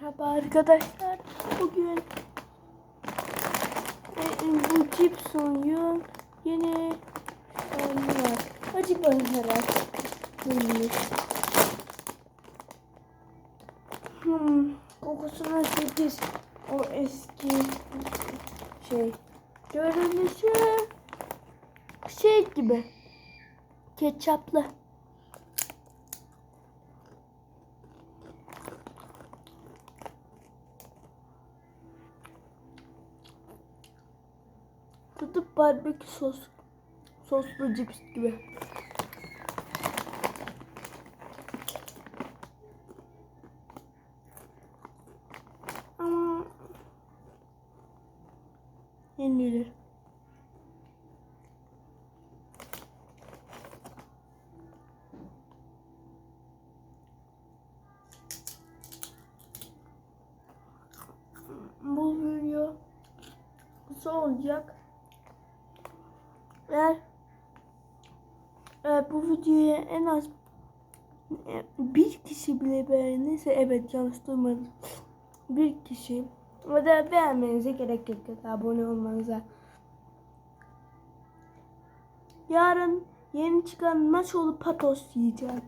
Merhaba arkadaşlar. Bugün e, bu Gibson'un yeni oyunu var. Acı bankalar. Bulmuş. Hmm, kokusuna sekiz. O eski şey. Görünüşü şey gibi. Ketçaplı. Tutup barbekü sos. Soslu cips gibi. Ama yenilir. Bu video kısa olacak. Eğer, eğer bu videoyu en az e, bir kişi bile beğenirse evet yanlış duymadım. Bir kişi ve de beğenmenize gerek yok abone olmanıza. Yarın yeni çıkan Nacho'lu patos yiyeceğim.